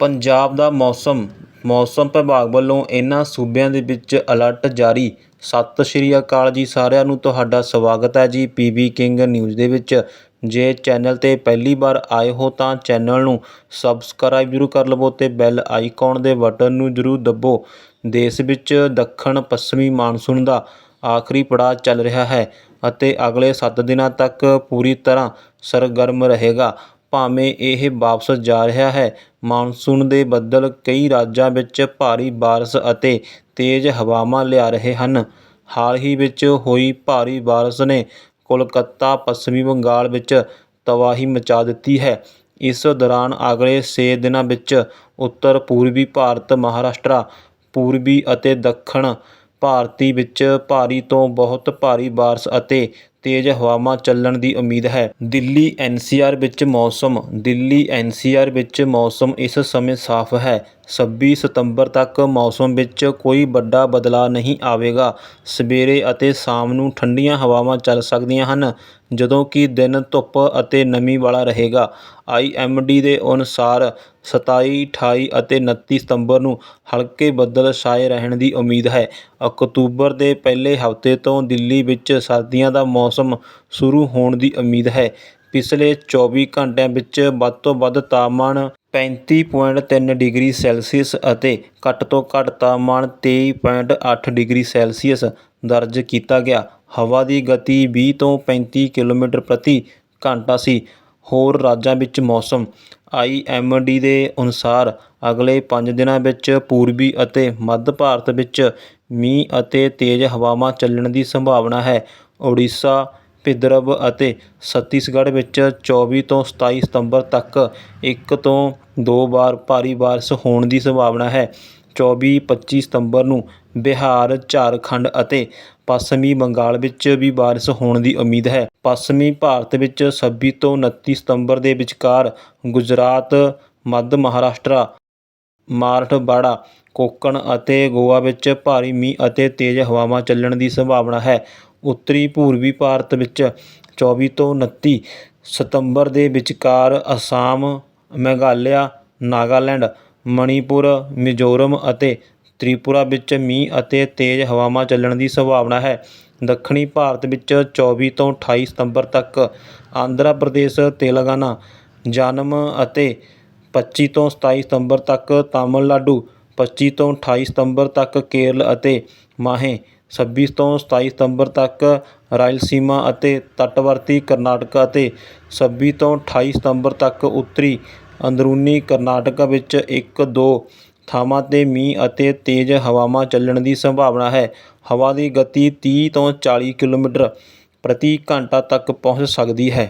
ਪੰਜਾਬ ਦਾ ਮੌਸਮ ਮੌਸਮ ਵਿਭਾਗ ਵੱਲੋਂ ਇਹਨਾਂ ਸੂਬਿਆਂ ਦੇ ਵਿੱਚ ਅਲਰਟ ਜਾਰੀ। ਸਤਿ ਸ਼੍ਰੀ ਅਕਾਲ ਜੀ ਸਾਰਿਆਂ ਨੂੰ, ਤੁਹਾਡਾ ਸਵਾਗਤ ਹੈ ਜੀ ਪੀਬੀ ਕਿੰਗ ਨਿਊਜ਼ ਦੇ ਵਿੱਚ। ਜੇ ਚੈਨਲ 'ਤੇ ਪਹਿਲੀ ਵਾਰ ਆਏ ਹੋ ਤਾਂ ਚੈਨਲ ਨੂੰ ਸਬਸਕ੍ਰਾਈਬ ਜ਼ਰੂਰ ਕਰ ਲਵੋ ਤੇ ਬੈਲ ਆਈਕਨ ਦੇ ਬਟਨ ਨੂੰ ਜ਼ਰੂਰ ਦੱਬੋ। ਦੇਸ਼ ਵਿੱਚ ਦੱਖਣ ਪੱਛਮੀ ਮਾਨਸੂਨ ਦਾ ਆਖਰੀ ਪੜਾਅ ਚੱਲ ਰਿਹਾ ਹੈ ਅਤੇ ਅਗਲੇ 7 ਦਿਨਾਂ ਤੱਕ ਪੂਰੀ ਤਰ੍ਹਾਂ ਸਰਗਰਮ ਰਹੇਗਾ। ਭਾਵੇਂ ਇਹ ਵਾਪਸ ਜਾ ਰਿਹਾ ਹੈ, ਮਾਨਸੂਨ ਦੇ ਬੱਦਲ ਕਈ ਰਾਜਾਂ ਵਿੱਚ ਭਾਰੀ ਬਾਰਸ਼ ਅਤੇ ਤੇਜ਼ ਹਵਾਵਾਂ ਲਿਆ ਰਹੇ ਹਨ। ਹਾਲ ਹੀ ਵਿੱਚ ਹੋਈ ਭਾਰੀ ਬਾਰਸ਼ ਨੇ ਕੋਲਕਾਤਾ, ਪੱਛਮੀ ਬੰਗਾਲ ਵਿੱਚ ਤਬਾਹੀ ਮਚਾ ਦਿੱਤੀ ਹੈ। ਇਸ ਦੌਰਾਨ ਅਗਲੇ ਛੇ ਦਿਨਾਂ ਵਿੱਚ ਉੱਤਰ ਪੂਰਬੀ ਭਾਰਤ, ਮਹਾਰਾਸ਼ਟਰ, ਪੂਰਬੀ ਅਤੇ ਦੱਖਣ ਭਾਰਤੀ ਵਿੱਚ ਭਾਰੀ ਤੋਂ ਬਹੁਤ ਭਾਰੀ ਬਾਰਸ਼ ਅਤੇ ਤੇਜ਼ ਹਵਾਵਾਂ ਚੱਲਣ ਦੀ ਉਮੀਦ ਹੈ। ਦਿੱਲੀ ਐਨਸੀਆਰ ਵਿੱਚ ਮੌਸਮ, ਦਿੱਲੀ ਐਨਸੀਆਰ ਵਿੱਚ ਮੌਸਮ ਇਸ ਸਮੇਂ ਸਾਫ਼ ਹੈ। 26 ਸਤੰਬਰ ਤੱਕ ਮੌਸਮ ਵਿੱਚ ਕੋਈ ਵੱਡਾ ਬਦਲਾਅ ਨਹੀਂ ਆਵੇਗਾ। ਸਵੇਰੇ ਅਤੇ ਸ਼ਾਮ ਨੂੰ ਠੰਡੀਆਂ ਹਵਾਵਾਂ ਚੱਲ ਸਕਦੀਆਂ ਹਨ, ਜਦੋਂ ਕਿ ਦਿਨ ਧੁੱਪ ਅਤੇ ਨਮੀ ਵਾਲਾ ਰਹੇਗਾ। ਆਈਐਮਡੀ ਦੇ ਅਨੁਸਾਰ 27 28 ਅਤੇ 29 ਸਤੰਬਰ ਨੂੰ ਹਲਕੇ ਬੱਦਲ ਛਾਏ ਰਹਿਣ ਦੀ ਉਮੀਦ ਹੈ। ਅਕਤੂਬਰ ਦੇ ਪਹਿਲੇ ਹਫ਼ਤੇ ਤੋਂ ਦਿੱਲੀ ਵਿੱਚ ਸਰਦੀਆਂ ਦਾ ਮੌਸਮ ਮੌਸਮ ਸ਼ੁਰੂ ਹੋਣ ਦੀ ਉਮੀਦ ਹੈ। ਪਿਛਲੇ 24 ਘੰਟਿਆਂ ਵਿੱਚ ਵੱਧ ਤੋਂ ਵੱਧ ਤਾਪਮਾਨ 35.3 ਡਿਗਰੀ ਸੈਲਸੀਅਸ ਅਤੇ ਘੱਟ ਤੋਂ ਘੱਟ ਤਾਪਮਾਨ 23.8 ਡਿਗਰੀ ਸੈਲਸੀਅਸ ਦਰਜ ਕੀਤਾ ਗਿਆ। ਹਵਾ ਦੀ ਗਤੀ ਵੀਹ ਤੋਂ 35 ਕਿਲੋਮੀਟਰ ਪ੍ਰਤੀ ਘੰਟਾ ਸੀ। ਹੋਰ ਰਾਜਾਂ ਵਿੱਚ ਮੌਸਮ ਆਈਐਮਡੀ ਦੇ ਅਨੁਸਾਰ ਅਗਲੇ 5 ਦਿਨਾਂ ਵਿੱਚ ਪੂਰਬੀ ਅਤੇ ਮੱਧ ਭਾਰਤ ਵਿੱਚ ਮੀਂਹ ਅਤੇ ਤੇਜ਼ ਹਵਾਵਾਂ ਚੱਲਣ ਦੀ ਸੰਭਾਵਨਾ ਹੈ। ਓਡੀਸ਼ਾ ਵਿਦਰਭ ਅਤੇ ਛੱਤੀਸਗੜ੍ਹ ਵਿੱਚ 24 ਤੋਂ 27 ਸਤੰਬਰ ਤੱਕ ਇੱਕ ਤੋਂ ਦੋ ਵਾਰ ਭਾਰੀ ਬਾਰਿਸ਼ ਹੋਣ ਦੀ ਸੰਭਾਵਨਾ ਹੈ। 24-25 ਸਤੰਬਰ ਨੂੰ ਬਿਹਾਰ, ਝਾਰਖੰਡ ਅਤੇ ਪੱਛਮੀ ਬੰਗਾਲ ਵਿੱਚ ਵੀ ਬਾਰਿਸ਼ ਹੋਣ ਦੀ ਉਮੀਦ ਹੈ। ਪੱਛਮੀ ਭਾਰਤ ਵਿੱਚ 26 ਤੋਂ 29 ਸਤੰਬਰ ਦੇ ਵਿਚਕਾਰ ਗੁਜਰਾਤ, ਮੱਧ ਮਹਾਰਾਸ਼ਟਰ, ਮਰਾਠਵਾੜਾ, ਕੋਂਕਣ ਅਤੇ ਗੋਆ ਵਿੱਚ ਭਾਰੀ ਮੀਂਹ ਅਤੇ ਤੇਜ਼ ਹਵਾਵਾਂ ਚੱਲਣ ਦੀ ਸੰਭਾਵਨਾ ਹੈ। ਉੱਤਰੀ ਪੂਰਬੀ ਭਾਰਤ ਵਿੱਚ 24 ਤੋਂ 29 ਸਤੰਬਰ ਦੇ ਵਿਚਕਾਰ ਅਸਾਮ, ਮੇਘਾਲਿਆ, ਨਾਗਾਲੈਂਡ, ਮਣੀਪੁਰ, ਮਿਜ਼ੋਰਮ ਅਤੇ ਤ੍ਰਿਪੁਰਾ ਵਿੱਚ ਮੀਂਹ ਅਤੇ ਤੇਜ਼ ਹਵਾਵਾਂ ਚੱਲਣ ਦੀ ਸੰਭਾਵਨਾ ਹੈ। ਦੱਖਣੀ ਭਾਰਤ ਵਿੱਚ 24 ਤੋਂ 28 ਸਤੰਬਰ ਤੱਕ ਆਂਧਰਾ ਪ੍ਰਦੇਸ਼, ਤੇਲੰਗਾਨਾ, ਜਨਮ ਅਤੇ 25 ਤੋਂ 27 ਸਤੰਬਰ ਤੱਕ ਤਾਮਿਲਨਾਡੂ 25 ਤੋਂ 28 ਸਤੰਬਰ ਤੱਕ ਕੇਰਲ ਅਤੇ ਮਾਹੇ 26 ਤੋਂ 27 ਸਤੰਬਰ ਤੱਕ ਰਾਇਲਸੀਮਾ ਅਤੇ ਤੱਟਵਰਤੀ ਕਰਨਾਟਕ ਅਤੇ 26 ਤੋਂ 28 ਸਤੰਬਰ ਤੱਕ ਉੱਤਰੀ ਅੰਦਰੂਨੀ ਕਰਨਾਟਕ ਵਿੱਚ ਇੱਕ ਦੋ ਥਾਵਾਂ 'ਤੇ ਮੀਂਹ ਅਤੇ ਤੇਜ਼ ਹਵਾਵਾਂ ਚੱਲਣ ਦੀ ਸੰਭਾਵਨਾ ਹੈ। ਹਵਾ ਦੀ ਗਤੀ ਤੀਹ ਤੋਂ 40 ਕਿਲੋਮੀਟਰ ਪ੍ਰਤੀ ਘੰਟਾ ਤੱਕ ਪਹੁੰਚ ਸਕਦੀ ਹੈ।